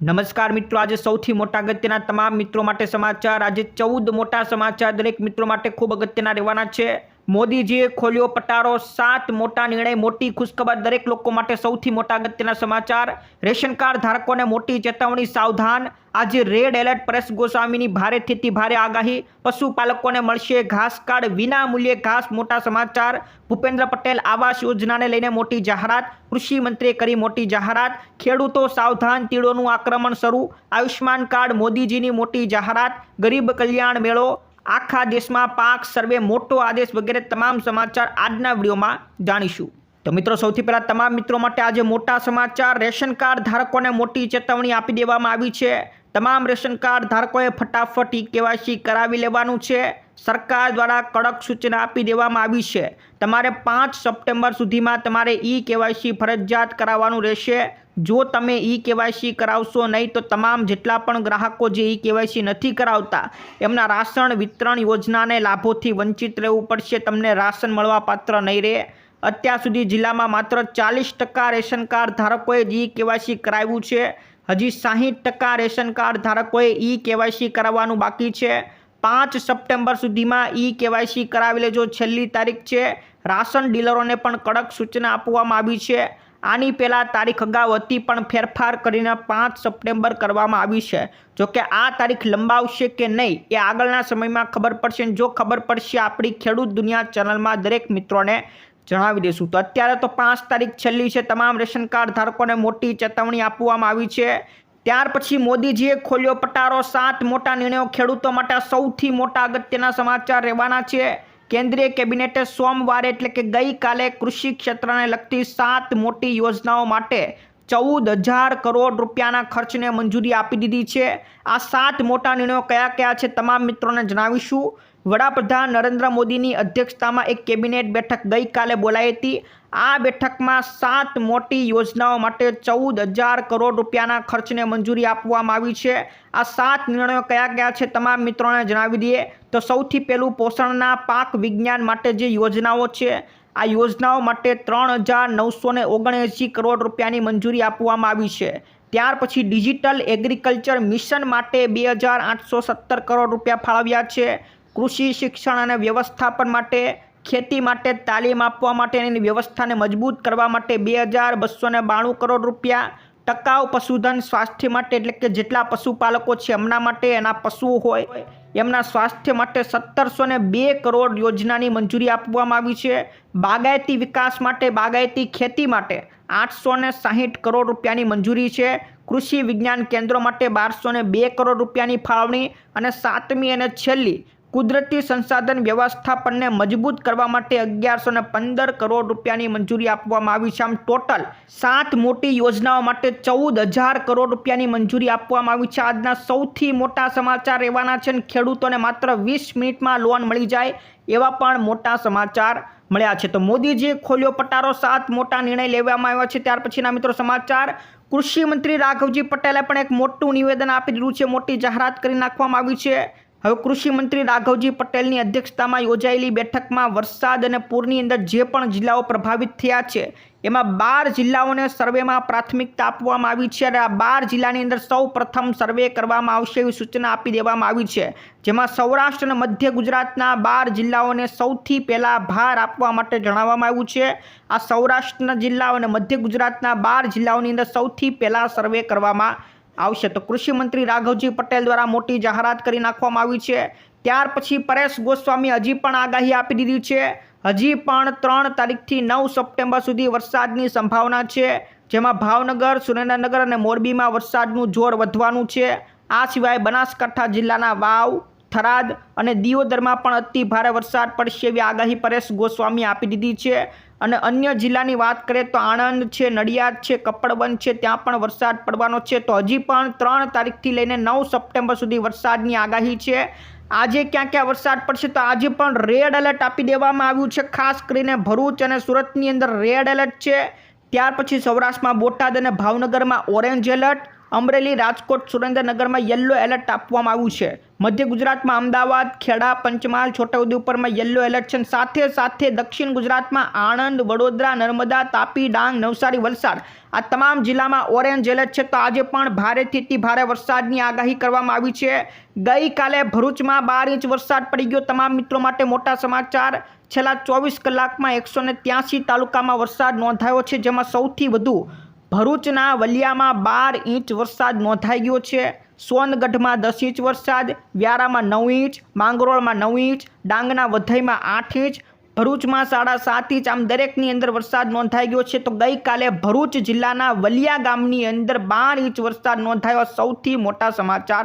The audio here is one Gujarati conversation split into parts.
નમસ્કાર મિત્રો, આજે સૌથી મોટા અગત્યના તમામ મિત્રો માટે સમાચાર. આજે ચૌદ મોટા સમાચાર દરેક મિત્રો માટે ખૂબ અગત્યના રહેવાના છે. મોદીજીએ ખોલ્યો પટારો. સાત મોટા નિર્ણય, મોટી ખુશખબર દરેક લોકો માટે સૌથી મોટા અગત્યના સમાચાર. રેશન કાર્ડ ધારકોને મોટી ચેતવણી, સાવધાન. આજે રેડ એલર્ટ પરેશ ગોસ્વામીની ભારેથી ભારે આગાહી. પશુપાલકોને મળશે ઘાસ કાર્ડ વિના મૂલ્યે ઘાસ મોટા સમાચાર. ભૂપેન્દ્ર પટેલ આવાસ યોજનાને લઈને મોટી જાહેરાત. કૃષિ મંત્રીએ કરી મોટી જાહેરાત. ખેડૂતો સાવધાન, તીડોનું આક્રમણ શરૂ. આયુષ્માન કાર્ડ, મોદીજીની મોટી જાહેરાત. ગરીબ કલ્યાણ મેળો. આખા દેશમાં પાક સર્વે મોટો આદેશ વગેરે તમામ સમાચાર આજના વિડીયોમાં જાણીશું. તો મિત્રો, સૌથી પહેલાં તમામ મિત્રો માટે આજે મોટા સમાચાર. રેશન કાર્ડ ધારકોને મોટી ચેતવણી આપી દેવામાં આવી છે. તમામ રેશન કાર્ડ ધારકોએ ફટાફટ ઈ કેવાયસી કરાવી લેવાનું છે. સરકાર દ્વારા કડક સૂચના આપી દેવામાં આવી છે. તમારે પાંચ સપ્ટેમ્બર સુધીમાં તમારે ઈ કેવાયસી ફરજિયાત કરાવવાનું રહેશે. જો તમે ઈ કેવાયસી કરાવશો નહીં તો તમામ જેટલા પણ ગ્રાહકો જે ઈ કેવાયસી નથી કરાવતા, એમના રાશન વિતરણ યોજનાને લાભોથી વંચિત રહેવું પડશે, તમને રાશન મળવા પાત્ર નહીં રહે. અત્યાર સુધી જિલ્લામાં માત્ર ચાલીસ ટકા રેશન કાર્ડ ધારકોએ જ ઈ કેવાયસી કરાવ્યું છે. હજી સાહીઠ ટકા રેશન કાર્ડ ધારકોએ ઈ કેવાયસી કરાવવાનું બાકી છે. પાંચ સપ્ટેમ્બર સુધીમાં ઈ કેવાયસી કરાવી લેજો. છેલ્લી તારીખ છે. રાશન ડીલરોને પણ કડક સૂચના આપવામાં આવી છે. આની પહેલાં તારીખ અગાઉ હતી પણ ફેરફાર કરીને પાંચ સપ્ટેમ્બર કરવામાં આવી છે. જોકે આ તારીખ લંબાવશે કે નહીં એ આગળના સમયમાં ખબર પડશે જો ખબર પડશે, આપણી ખેડૂત દુનિયા ચેનલમાં દરેક મિત્રોને જણાવી દઈશું. તો અત્યારે તો પાંચ તારીખ છેલ્લી છે. તમામ રેશન કાર્ડ ધારકોને મોટી ચેતવણી આપવામાં આવી છે. ત્યાર પછી મોદીજીએ ખોલ્યો પટારો. સાત મોટા નિર્ણયો ખેડૂતો માટે સૌથી મોટા અગત્યના સમાચાર રહેવાના છે. કેન્દ્રીય કેબિનેટે સોમવારે એટલે કે ગઈકાલે કૃષિ ક્ષેત્રને લગતી સાત મોટી યોજનાઓ માટે ચૌદ હજાર કરોડ રૂપિયાના ખર્ચને મંજૂરી આપી દીધી છે. આ સાત મોટા નિર્ણયો કયા કયા છે તમામ મિત્રોને જણાવીશું. વડાપ્રધાન નરેન્દ્ર મોદીની અધ્યક્ષતામાં એક કેબિનેટ બેઠક ગઈકાલે બોલાઈ હતી. આ બેઠકમાં સાત મોટી યોજનાઓ માટે ચૌદ હજાર કરોડ રૂપિયાના ખર્ચને મંજૂરી આપવામાં આવી છે. આ સાત નિર્ણયો કયા કયા છે તમામ મિત્રોને જણાવી દઈએ. તો સૌથી પહેલું પોષણના પાક વિજ્ઞાન માટે જે યોજનાઓ છે આ યોજનાઓ માટે ત્રણ હજાર નવસો ઓગણએંસી કરોડ રૂપિયાની મંજૂરી આપવામાં આવી છે. ત્યાર પછી ડિજિટલ એગ્રીકલ્ચર મિશન માટે બે હજાર આઠસો સત્તર કરોડ રૂપિયા ફાળવ્યા છે. કૃષિ શિક્ષણ અને વ્યવસ્થાપન માટે, ખેતી માટે તાલીમ આપવા માટેની વ્યવસ્થાને મજબૂત કરવા માટે બે હજાર બસો બાણું કરોડ રૂપિયા, ટકાઉ પશુધન સ્વાસ્થ્ય માટે એટલે કે જેટલા પશુપાલકો છે એમના માટે એના પશુઓ હોય. એમના સ્વાસ્થ્ય માટે સત્તરસો બે કરોડ યોજનાની મંજૂરી આપવામાં આવી છે. બાગાયતી વિકાસ માટે, બાગાયતી ખેતી માટે આઠસો ને કરોડ રૂપિયાની મંજૂરી છે. કૃષિ વિજ્ઞાન કેન્દ્રો માટે બારસો બે કરોડ રૂપિયાની ફાળવણી અને સાતમી અને છેલ્લી કુદરતી સંસાધન વ્યવસ્થાપનને મજબૂત કરવા માટે અગિયારસો ને પંદર કરોડ રૂપિયાની મંજૂરી આપવામાં આવી છે. આમ ટોટલ સાત મોટી યોજનાઓ માટે ચૌદ હજાર કરોડ રૂપિયાની મંજૂરી આપવામાં આવી છે. આજના સૌથી મોટા સમાચાર રહેવાના છે અને ખેડૂતોને માત્ર વીસ મિનિટમાં લોન મળી જાય એવા પણ મોટા સમાચાર મળ્યા છે. તો મોદીજીએ ખોલ્યો પટારો, સાત મોટા નિર્ણય લેવામાં આવ્યા છે. ત્યાર પછીના મિત્રો સમાચાર. કૃષિ મંત્રી રાઘવજી પટેલે પણ એક મોટું નિવેદન આપી દીધું છે. મોટી જાહેરાત કરી નાખવામાં આવી છે. હવે કૃષિ મંત્રી રાઘવજી પટેલની અધ્યક્ષતામાં યોજાયેલી બેઠકમાં વરસાદ અને પૂરની અંદર જે પણ જિલ્લાઓ પ્રભાવિત થયા છે, એમાં બાર જિલ્લાઓને સર્વેમાં પ્રાથમિકતા આપવામાં આવી છે અને આ બાર જિલ્લાની અંદર સૌ પ્રથમ સર્વે કરવામાં આવશે એવી સૂચના આપી દેવામાં આવી છે, જેમાં સૌરાષ્ટ્ર અને મધ્ય ગુજરાતના બાર જિલ્લાઓને સૌથી પહેલાં ભાર આપવા માટે જણાવવામાં આવ્યું છે. આ સૌરાષ્ટ્રના જિલ્લાઓ અને મધ્ય ગુજરાતના બાર જિલ્લાઓની અંદર સૌથી પહેલાં સર્વે કરવામાં આવશે તો કૃષિ મંત્રી રાઘવજી પટેલ દ્વારા મોટી જાહેરાત કરી નાખવામાં આવી છે. ત્યાર પછી પરેશ ગોસ્વામી હજી પણ આગાહી આપી દીધી છે. હજી પણ ત્રણ તારીખથી નવ સપ્ટેમ્બર સુધી વરસાદની સંભાવના છે. જેમાં ભાવનગર, સુરેન્દ્રનગર અને મોરબીમાં વરસાદનું જોર વધવાનું છે. આ સિવાય બનાસકાંઠા જિલ્લાના વાવ, થરાદ અને દિયોદરમાં પણ અતિ ભારે વરસાદ પડશે એવી આગાહી પરેશ ગોસ્વામી આપી દીધી છે. અને અન્ય જિલ્લાની વાત કરીએ તો આણંદ છે, નડિયાદ છે કપડબંધ છે, ત્યાં પણ વરસાદ પડવાનો છે. તો હજી પણ ત્રણ તારીખથી લઈને નવ સપ્ટેમ્બર સુધી વરસાદની આગાહી છે. આજે ક્યાં ક્યાં વરસાદ પડશે તો આજે પણ રેડ એલર્ટ આપી દેવામાં આવ્યું છે. ખાસ કરીને ભરૂચ અને સુરતની અંદર રેડ એલર્ટ છે. ત્યાર પછી સૌરાષ્ટ્રમાં બોટાદ અને ભાવનગરમાં ઓરેન્જ એલર્ટ. અમરેલી રાજકોટ સુરેન્દ્રનગરમાં યલો એલર્ટ આપવામાં આવ્યું છે. મધ્ય ગુજરાતમાં અમદાવાદ, ખેડા, પંચમહાલ, છોટાઉદેપુરમાં યલો એલર્ટ છે. સાથે સાથે દક્ષિણ ગુજરાતમાં આણંદ, વડોદરા, નર્મદા, તાપી, ડાંગ, નવસારી, વલસાડ આ તમામ જિલ્લામાં ઓરેન્જ એલર્ટ છે. તો આજે પણ ભારેથી અતિ ભારે વરસાદની આગાહી કરવામાં આવી છે. ગઈકાલે ભરૂચમાં બાર ઇંચ વરસાદ પડી ગયો. તમામ મિત્રો માટે મોટા સમાચાર. છેલ્લા ચોવીસ કલાકમાં એકસો ત્યાંસી તાલુકામાં વરસાદ નોંધાયો છે, જેમાં સૌથી વધુ ભરૂચના વલિયામાં બાર ઇંચ વરસાદ નોંધાઈ ગયો છે. સોનગઢમાં દસ ઇંચ વરસાદ, વ્યારામાં નવ ઇંચ, માંગરોળમાં નવ ઇંચ, ડાંગના વધઈમાં આઠ ઇંચ, ભરૂચમાં સાડા સાત ઇંચ, આમ દરેકની અંદર વરસાદ નોંધાઈ ગયો છે. તો ગઈકાલે ભરૂચ જિલ્લાના વલિયા ગામની અંદર બાર ઇંચ વરસાદ નોંધાયો. સૌથી મોટા સમાચાર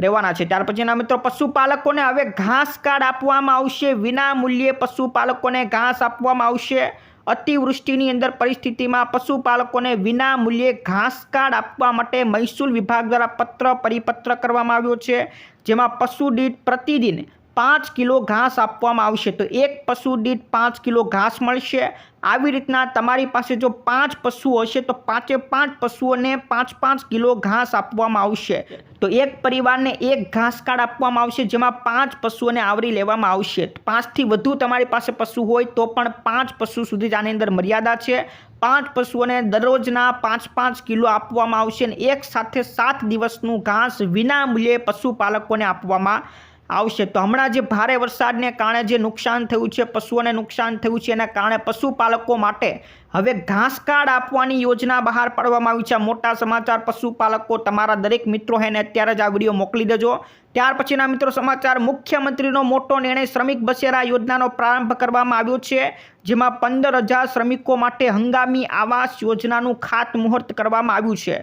રહેવાના છે. ત્યાર પછીના મિત્રો પશુપાલકોને હવે ઘાસ કાર્ડ આપવામાં આવશે. વિના મૂલ્યે પશુપાલકોને ઘાસ આપવામાં આવશે. અતિવૃષ્ટિની અંદર પરિસ્થિતિમાં પશુપાલકોને વિના મૂલ્યે ઘાસ કાર્ડ આપવા માટે મહેસૂલ વિભાગ દ્વારા પત્ર પરિપત્ર કરવામાં આવ્યો છે, જેમાં પશુ દીઠ પ્રતિદિન પાંચ કિલો ઘાસ આપવામાં આવશે. તો એક પશુ દીઠ પાંચ કિલો ઘાસ મળશે. આવી રીતના તમારી પાસે જો પાંચ પશુઓ હશે, તો પાંચે પાંચ પશુઓને પાંચ પાંચ કિલો ઘાસ આપવામાં આવશે. તો એક પરિવારને એક ઘાસ કાર્ડ આપવામાં આવશે, જેમાં પાંચ પશુઓને આવરી લેવામાં આવશે. પાંચથી વધુ તમારી પાસે પશુ હોય, તો પણ પાંચ પશુ સુધી જ આની અંદર મર્યાદા છે. પાંચ પશુઓને દરરોજના પાંચ પાંચ કિલો આપવામાં આવશે અને એક સાથે સાત દિવસનું ઘાસ વિના મૂલ્યે પશુપાલકોને આપવામાં આવશે. તો હમણાં જે ભારે વરસાદને કારણે જે નુકસાન થયું છે, પશુઓને નુકસાન થયું છે, એના કારણે પશુપાલકો માટે હવે ઘાસ કાર્ડ આપવાની યોજના બહાર પાડવામાં આવી છે. મોટા સમાચાર પશુપાલકો તમારા દરેક મિત્રો હેને અત્યારે જ આ વીડિયો મોકલી દેજો. ત્યાર પછીના મિત્રો સમાચાર, મુખ્યમંત્રીનો મોટો નિર્ણય શ્રમિક બસેરા યોજનાનો પ્રારંભ કરવામાં આવ્યો છે, જેમાં પંદર હજાર શ્રમિકો માટે હંગામી આવાસ યોજનાનું ખાતમુહૂર્ત કરવામાં આવ્યું છે.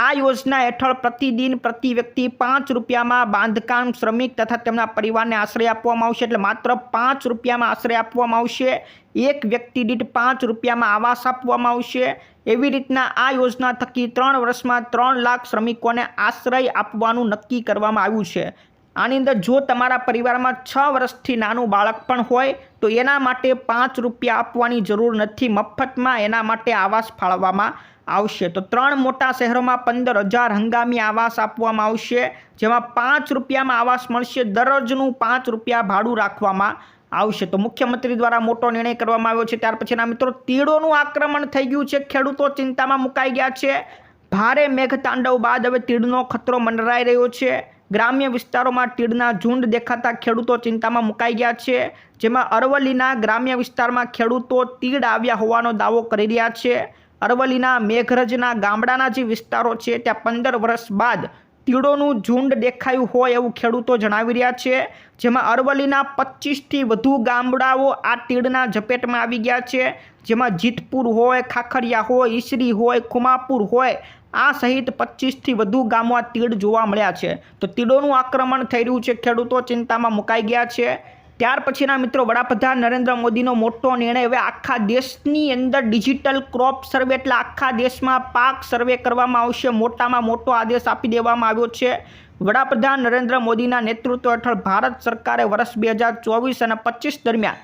આ યોજના હેઠળ પ્રતિદિન પ્રતિ વ્યક્તિ પાંચ રૂપિયામાં બાંધકામ શ્રમિક તથા તેમના પરિવારને આશ્રય આપવામાં આવશે. એટલે માત્ર પાંચ રૂપિયામાં આશ્રય આપવામાં આવશે. એક વ્યક્તિ દીઠ પાંચ રૂપિયામાં આવાસ આપવામાં આવશે. એવી રીતના આ યોજના થકી ત્રણ વર્ષમાં ત્રણ લાખ શ્રમિકોને આશ્રય આપવાનું નક્કી કરવામાં આવ્યું છે. આની અંદર જો તમારા પરિવારમાં છ વર્ષથી નાનું બાળક પણ હોય, તો એના માટે પાંચ રૂપિયા આપવાની જરૂર નથી. મફતમાં એના માટે આવાસ ફાળવવામાં આવશે. તો ત્રણ મોટા શહેરોમાં પંદર હજાર હંગામી આવાસ આપવામાં આવશે, જેમાં પાંચ રૂપિયામાં આવાસ મળશે. દરરોજનું પાંચ રૂપિયા ભાડું રાખવામાં આવશે. તો મુખ્યમંત્રી દ્વારા મોટો નિર્ણય કરવામાં આવ્યો છે. ત્યાર પછીના મિત્રો, તીડોનું આક્રમણ થઈ ગયું છે. ખેડૂતો ચિંતામાં મુકાઈ ગયા છે. ભારે મેઘતાંડવ બાદ હવે તીડનો ખતરો મંડરાઈ રહ્યો છે. ગ્રામ્ય વિસ્તારોમાં તીડના ઝુંડ દેખાતા ખેડૂતો ચિંતામાં મુકાઈ ગયા છે. જેમાં અરવલ્લીના ગ્રામ્ય વિસ્તારમાં ખેડૂતો તીડ આવ્યા હોવાનો દાવો કરી રહ્યા છે. અરવલ્લીના મેઘરજના ગામડાના જે વિસ્તારો છે, ત્યાં પંદર વર્ષ બાદ તીડોનું ઝુંડ દેખાયું હોય એવું ખેડૂતો જણાવી રહ્યા છે. જેમાં અરવલ્લીના પચીસથી વધુ ગામડાઓ આ તીડના ઝપેટમાં આવી ગયા છે. જેમાં જીતપુર હોય, ખાખરિયા હોય, ઈસરી હોય, ખુમાપુર હોય, આ સહિત પચીસથી વધુ ગામો આ તીડ જોવા મળ્યા છે. તો તીડોનું આક્રમણ થઈ રહ્યું છે, ખેડૂતો ચિંતામાં મુકાઈ ગયા છે. ત્યાર પછીના મિત્રો વડાપ્રધાન નરેન્દ્ર મોદીનો મોટો નિર્ણય. હવે આખા દેશની અંદર ડિજિટલ ક્રોપ સર્વે, એટલે આખા દેશમાં પાક સર્વે કરવામાં આવશે. મોટામાં મોટો આદેશ આપી દેવામાં આવ્યો છે. વડાપ્રધાન નરેન્દ્ર મોદીના નેતૃત્વ હેઠળ ભારત સરકારે વર્ષ બે હજાર ચોવીસ અને પચીસ દરમિયાન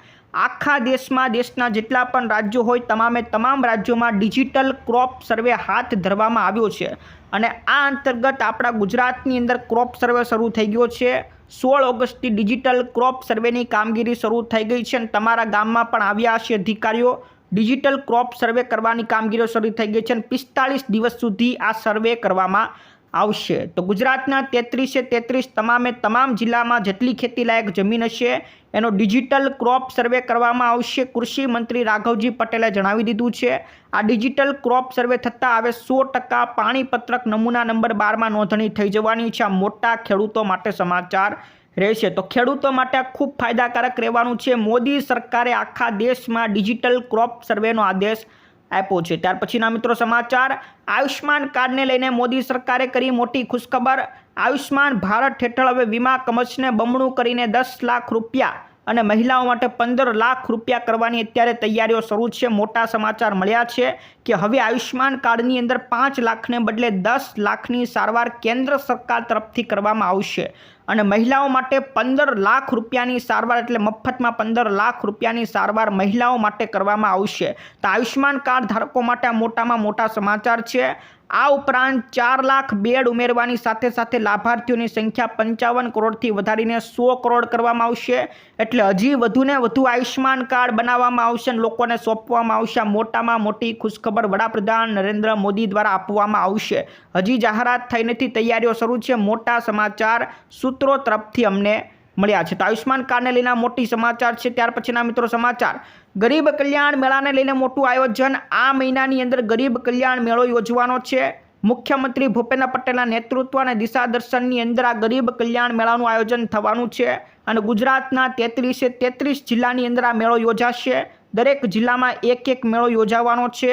આખા દેશમાં દેશના જેટલા પણ રાજ્યો હોય, તમામે તમામ રાજ્યોમાં ડિજિટલ ક્રોપ સર્વે હાથ ધરવામાં આવ્યો છે. અને આ અંતર્ગત આપણા ગુજરાતની અંદર ક્રોપ સર્વે શરૂ થઈ ગયો છે. સોળ ઓગસ્ટથી ડિજિટલ ક્રોપ સર્વેની કામગીરી શરૂ થઈ ગઈ છે અને તમારા ગામમાં પણ આવ્યા હશે અધિકારીઓ. ડિજિટલ ક્રોપ સર્વે કરવાની કામગીરી શરૂ થઈ ગઈ છે અને પિસ્તાળીસ દિવસ સુધી આ સર્વે કરવામાં આવશે. તો ગુજરાતના તેત્રીસે તેત્રીસ તમામે તમામ જિલ્લામાં જેટલી ખેતીલાયક જમીન હશે એનો ડિજિટલ ક્રોપ સર્વે કરવામાં આવશે. કૃષિ મંત્રી રાઘવજી પટેલે જણાવી દીધું છે, આ ડિજિટલ ક્રોપ સર્વે થતાં હવે સો ટકા પાણીપત્રક નમૂના નંબર બારમાં નોંધણી થઈ જવાની છે. આ મોટા ખેડૂતો માટે સમાચાર રહેશે. તો ખેડૂતો માટે ખૂબ ફાયદાકારક રહેવાનું છે. મોદી સરકારે આખા દેશમાં ડિજિટલ ક્રોપ સર્વેનો આદેશ આપ્યો છે. ત્યાર પછીના મિત્રો સમાચાર આયુષ્માન કાર્ડને લઈને મોદી સરકારે કરી મોટી ખુશખબર. આયુષ્માન ભારત હેઠળ હવે વીમા કવચને બમણું કરીને દસ લાખ રૂપિયા અને મહિલાઓ માટે પંદર લાખ રૂપિયા કરવાની અત્યારે તૈયારીઓ શરૂ છે. મોટા સમાચાર મળ્યા છે કે હવે આયુષ્માન કાર્ડની અંદર પાંચ લાખને બદલે દસ લાખની સારવાર કેન્દ્ર સરકાર તરફથી કરવામાં આવશે અને મહિલાઓ માટે પંદર લાખ રૂપિયાની સારવાર એટલે મફતમાં પંદર લાખ રૂપિયાની સારવાર મહિલાઓ માટે કરવામાં આવશે. તો આયુષ્યમાન કાર્ડ ધારકો માટે આ મોટામાં મોટા સમાચાર છે. આ ઉપરાંત ચાર લાખ બેડ ઉમેરવાની સાથે સાથે લાભાર્થીઓની સંખ્યા પંચાવન કરોડથી વધારીને સો કરોડ કરવામાં આવશે. એટલે હજી વધુને વધુ આયુષ્માન કાર્ડ બનાવવામાં આવશે અને લોકોને સોંપવામાં આવશે. મોટામાં મોટી ખુશખબર વડાપ્રધાન નરેન્દ્ર મોદી દ્વારા આપવામાં આવશે. હજી જાહેરાત થઈ નથી, તૈયારીઓ શરૂ છે. મોટા સમાચાર સૂત્રો તરફથી અમને મળ્યા છે. તો આયુષ્માન કાર્ડને લઈને મોટી સમાચાર છે. ત્યાર પછીના મિત્રો સમાચાર. ગરીબ કલ્યાણ મેળાને લઈને મોટું આયોજન આ મહિનાની અંદર ગરીબ કલ્યાણ મેળો યોજવાનો છે. મુખ્યમંત્રી ભૂપેન્દ્ર પટેલના નેતૃત્વ અને દિશા દર્શનની અંદર આ ગરીબ કલ્યાણ મેળાનું આયોજન થવાનું છે અને ગુજરાતના તેત્રીસે તેત્રીસ જિલ્લાની અંદર આ મેળો યોજાશે. દરેક જિલ્લામાં એક એક મેળો યોજાવાનો છે.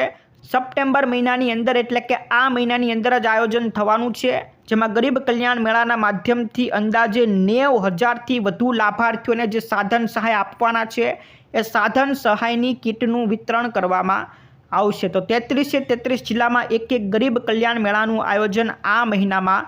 સપ્ટેમ્બર મહિનાની અંદર એટલે કે આ મહિનાની અંદર જ આયોજન થવાનું છે. જેમાં ગરીબ કલ્યાણ મેળાના માધ્યમથી અંદાજે નેવ હજારથી વધુ લાભાર્થીઓને જે સાધન સહાય આપવાના છે, એ સાધન સહાયની કીટનું વિતરણ કરવામાં આવશે. તો તેત્રીસે તેત્રીસ જિલ્લામાં એક એક ગરીબ કલ્યાણ મેળાનું આયોજન આ મહિનામાં